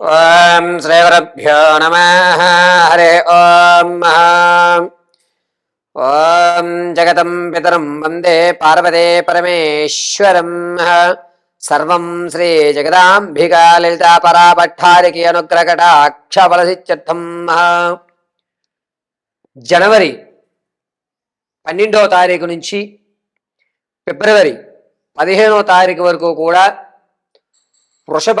ఓం శ్రీగురుభ్యో నమ. హరే ఓం ఓం జగతం పితరం వందే పార్వతే పరమేశ్వరం సర్వం శ్రీ జగదాంబికా లలితా పరాభట్టారికి అనుగ్రహకటాక్షఫలసిత్యర్థం జనవరి పన్నెండవ తారీఖు నుంచి ఫిబ్రవరి పదిహేనో తారీఖు వరకు కూడా వృషభ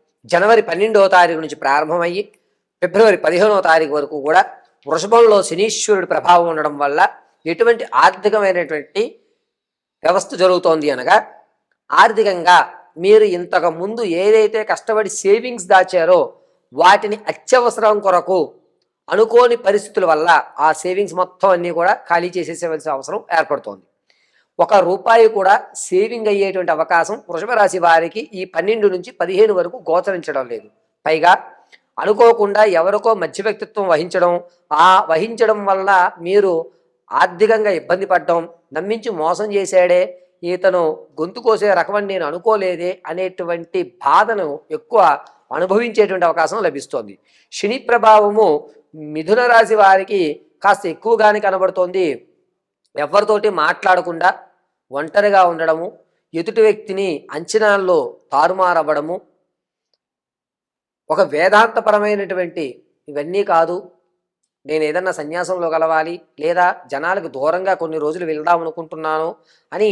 జనవరి పన్నెండవ తారీఖు నుంచి ప్రారంభమయ్యి ఫిబ్రవరి పదిహేనవ తారీఖు వరకు కూడా వృషభంలో శనీశ్వరుడి ప్రభావం ఉండడం వల్ల ఎటువంటి ఆర్థికమైనటువంటి వ్యవస్థ జరుగుతోంది అనగా ఆర్థికంగా మీరు ఇంతకు ముందు ఏదైతే కష్టపడి సేవింగ్స్ దాచారో వాటిని అత్యవసరం కొరకు అనుకోని పరిస్థితుల వల్ల ఆ సేవింగ్స్ మొత్తం అన్నీ కూడా ఖాళీ చేసేసేవలసిన అవసరం ఏర్పడుతోంది. ఒక రూపాయి కూడా సేవింగ్ అయ్యేటువంటి అవకాశం వృషభ రాశి వారికి ఈ పన్నెండు నుంచి పదిహేను వరకు గోచరించడం లేదు. పైగా అనుకోకుండా ఎవరికో మధ్య వ్యక్తిత్వం వహించడం ఆ వహించడం వల్ల మీరు ఆర్థికంగా ఇబ్బంది పడడం నమ్మించి మోసం చేశాడే ఇతను గొంతు కోసే రకమని నేను అనుకోలేదే అనేటువంటి బాధను ఎక్కువ అనుభవించేటువంటి అవకాశం లభిస్తోంది. శని ప్రభావము మిథున రాశి వారికి కాస్త ఎక్కువగానే కనబడుతోంది. ఎవరితోటి మాట్లాడకుండా ఒంటరిగా ఉండడము ఎదుటి వ్యక్తిని అంచనాల్లో తారుమారవ్వడము ఒక వేదాంతపరమైనటువంటి ఇవన్నీ కాదు. నేను ఏదన్నా సన్యాసంలో కలవాలి లేదా జనాలకు దూరంగా కొన్ని రోజులు వెళ్దాం అనుకుంటున్నాను అని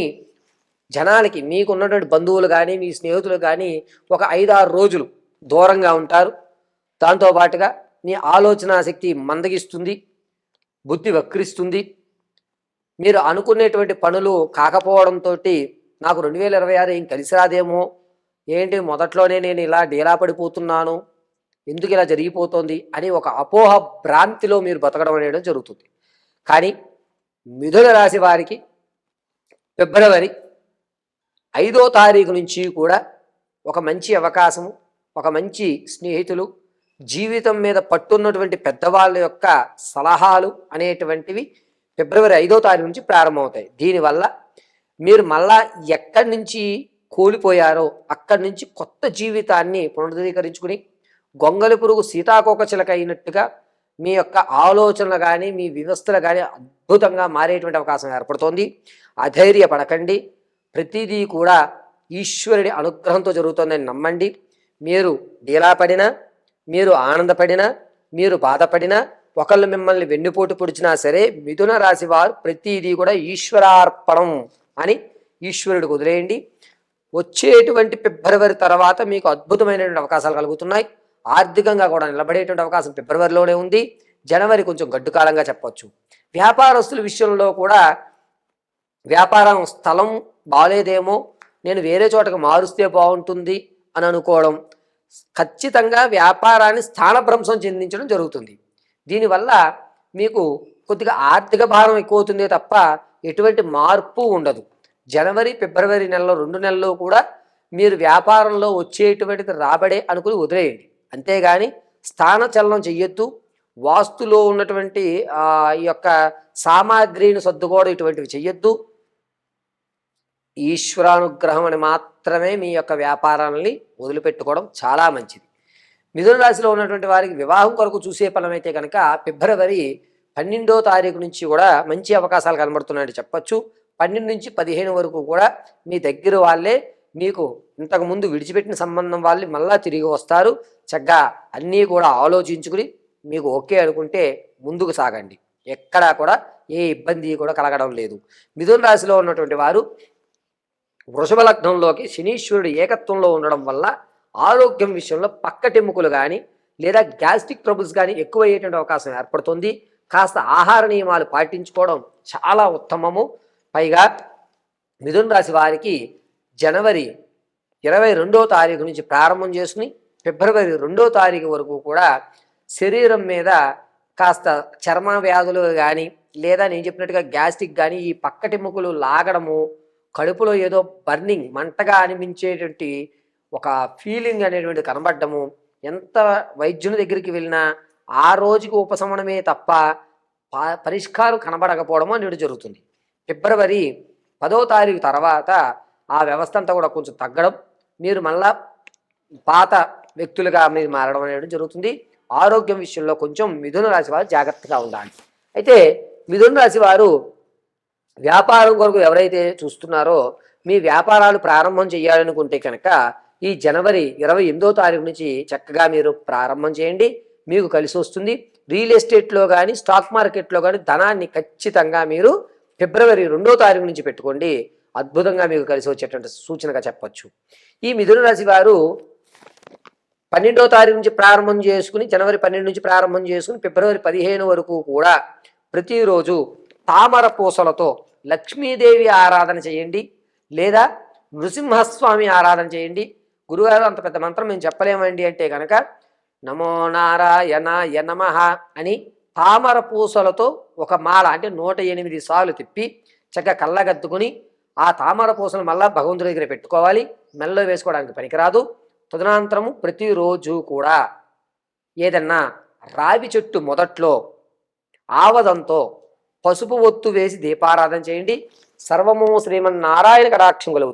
జనాలకి మీకు ఉన్నటువంటి బంధువులు కానీ మీ స్నేహితులు కానీ ఒక ఐదారు రోజులు దూరంగా ఉంటారు. దాంతోపాటుగా మీ ఆలోచన శక్తి మందగిస్తుంది బుద్ధి వక్రిస్తుంది. మీరు అనుకునేటువంటి పనులు కాకపోవడంతో నాకు రెండు వేల ఇరవై ఆరు ఏం కలిసి రాదేమో? ఏంటి మొదట్లోనే నేను ఇలా డీలా పడిపోతున్నాను? ఎందుకు ఇలా జరిగిపోతుంది? అని ఒక అపోహ భ్రాంతిలో మీరు బతకడం అనేది జరుగుతుంది. కానీ మిథున రాశి వారికి ఫిబ్రవరి ఐదో తారీఖు నుంచి కూడా ఒక మంచి అవకాశము ఒక మంచి స్నేహితులు జీవితం మీద పట్టున్నటువంటి పెద్దవాళ్ళ యొక్క సలహాలు అనేటువంటివి ఫిబ్రవరి ఐదో తారీఖు నుంచి ప్రారంభమవుతాయి. దీనివల్ల మీరు మళ్ళా ఎక్కడి నుంచి కోల్పోయారో అక్కడి నుంచి కొత్త జీవితాన్ని పునరుద్ధరీకరించుకుని గొంగలి పురుగు సీతాకోక చిలక అయినట్టుగా మీ యొక్క ఆలోచనలు కానీ మీ వ్యవస్థలు కానీ అద్భుతంగా మారేటువంటి అవకాశం ఏర్పడుతోంది. అధైర్యపడకండి. ప్రతిదీ కూడా ఈశ్వరుడి అనుగ్రహంతో జరుగుతుందని నమ్మండి. మీరు డీలా పడినా మీరు ఆనందపడినా మీరు బాధపడినా ఒకళ్ళు మిమ్మల్ని వెన్నుపోటు పొడిచినా సరే మిథున రాశి వారు ప్రతిదీ కూడా ఈశ్వరార్పణం అని ఈశ్వరుడికి వదిలేయండి. వచ్చేటువంటి ఫిబ్రవరి తర్వాత మీకు అద్భుతమైనటువంటి అవకాశాలు కలుగుతున్నాయి. ఆర్థికంగా కూడా నిలబడేటువంటి అవకాశం ఫిబ్రవరిలోనే ఉంది. జనవరి కొంచెం గడ్డుకాలంగా చెప్పవచ్చు చెప్పొచ్చు. వ్యాపారస్తుల విషయంలో కూడా వ్యాపారం స్థలం బాగాలేదేమో నేను వేరే చోటకు మారుస్తే బాగుంటుంది అని అనుకోవడం ఖచ్చితంగా వ్యాపారాన్ని స్థానభ్రంశం చెందించడం జరుగుతుంది. దీనివల్ల మీకు కొద్దిగా ఆర్థిక భారం ఎక్కువ అవుతుందే తప్ప ఎటువంటి మార్పు ఉండదు. జనవరి ఫిబ్రవరి నెలలో రెండు నెలల్లో కూడా మీరు వ్యాపారంలో వచ్చేటువంటిది రాబడే అనుకుని వదిలేయండి. అంతేగాని స్థాన చలనం చెయ్యొద్దు. వాస్తులో ఉన్నటువంటి ఈ యొక్క సామాగ్రిని సర్దుకోవడం ఇటువంటివి చెయ్యొద్దు. ఈశ్వరానుగ్రహం అని మాత్రమే మీ యొక్క వ్యాపారాలని వదిలిపెట్టుకోవడం చాలా మంచిది. మిథున రాశిలో ఉన్నటువంటి వారికి వివాహం కొరకు చూసే ఫలమైతే కనుక ఫిబ్రవరి పన్నెండో తారీఖు నుంచి కూడా మంచి అవకాశాలు కనబడుతున్నాయని చెప్పచ్చు. పన్నెండు నుంచి పదిహేను వరకు కూడా మీ దగ్గర వాళ్ళే మీకు ఇంతకుముందు విడిచిపెట్టిన సంబంధం వాళ్ళు మళ్ళా తిరిగి వస్తారు. చక్కగా అన్నీ కూడా ఆలోచించుకుని మీకు ఓకే అనుకుంటే ముందుకు సాగండి. ఎక్కడా కూడా ఏ ఇబ్బంది కూడా కలగడం లేదు. మిథున రాశిలో ఉన్నటువంటి వారు వృషభ లగ్నంలోకి శనీశ్వరుడు ఏకత్వంలో ఉండడం వల్ల ఆరోగ్యం విషయంలో పక్కటెముకలు కానీ లేదా గ్యాస్ట్రిక్ ట్రబుల్స్ కానీ ఎక్కువ అయ్యేటువంటి అవకాశం ఏర్పడుతుంది. కాస్త ఆహార నియమాలు పాటించుకోవడం చాలా ఉత్తమము. పైగా మిథున రాశి వారికి జనవరి ఇరవై రెండో తారీఖు నుంచి ప్రారంభం చేసుకుని ఫిబ్రవరి రెండో తారీఖు వరకు కూడా శరీరం మీద కాస్త చర్మ వ్యాధులు కానీ లేదా నేను చెప్పినట్టుగా గ్యాస్ట్రిక్ కానీ ఈ పక్కటెముకలు లాగడము కడుపులో ఏదో బర్నింగ్ మంటగా అనిపించేటువంటి ఒక ఫీలింగ్ అనేటువంటి కనబడ్డము. ఎంత వైద్యుని దగ్గరికి వెళ్ళినా ఆ రోజుకి ఉపశమనమే తప్ప ప- పరిష్కారం కనబడకపోవడము అనేది జరుగుతుంది. ఫిబ్రవరి పదో తారీఖు తర్వాత ఆ వ్యవస్థ అంతా కూడా కొంచెం తగ్గడం మీరు మళ్ళా పాత వ్యక్తులుగా మీరు మారడం అనేది జరుగుతుంది. ఆరోగ్యం విషయంలో కొంచెం మిథున రాశి వారు జాగ్రత్తగా ఉండాలి. అయితే మిథున రాశి వారు వ్యాపారం కొరకు ఎవరైతే చూస్తున్నారో మీ వ్యాపారాలు ప్రారంభం చేయాలనుకుంటే కనుక ఈ జనవరి ఇరవై ఎనిమిదో తారీఖు నుంచి చక్కగా మీరు ప్రారంభం చేయండి. మీకు కలిసి వస్తుంది. రియల్ ఎస్టేట్లో కానీ స్టాక్ మార్కెట్లో కానీ ధనాన్ని ఖచ్చితంగా మీరు ఫిబ్రవరి రెండో తారీఖు నుంచి పెట్టుకోండి. అద్భుతంగా మీకు కలిసి వచ్చేటువంటి సూచనగా చెప్పచ్చు. ఈ మిథున రాశి వారు పన్నెండో తారీఖు నుంచి ప్రారంభం చేసుకుని జనవరి పన్నెండు నుంచి ప్రారంభం చేసుకుని ఫిబ్రవరి పదిహేను వరకు కూడా ప్రతిరోజు తామర పూసలతో లక్ష్మీదేవి ఆరాధన చేయండి. లేదా నృసింహస్వామి ఆరాధన చేయండి. గురుగారు అంత పెద్ద మంత్రం మేము చెప్పలేమండి అంటే కనుక నమో నారాయణాయ నమః అని తామర పూసలతో ఒక మాల అంటే నూట ఎనిమిది సార్లు తిప్పి చక్కగా కళ్ళగద్దుకుని ఆ తామర పూసలు మళ్ళా భగవంతుడి దగ్గర పెట్టుకోవాలి. మెల్లో వేసుకోవడానికి పనికిరాదు. తదనంతరము ప్రతిరోజు కూడా ఏదన్నా రావి చెట్టు మొదట్లో ఆవదంతో పసుపు ఒత్తు వేసి దీపారాధన చేయండి. సర్వము శ్రీమన్నారాయణ కటాక్షం కలుగుతుంది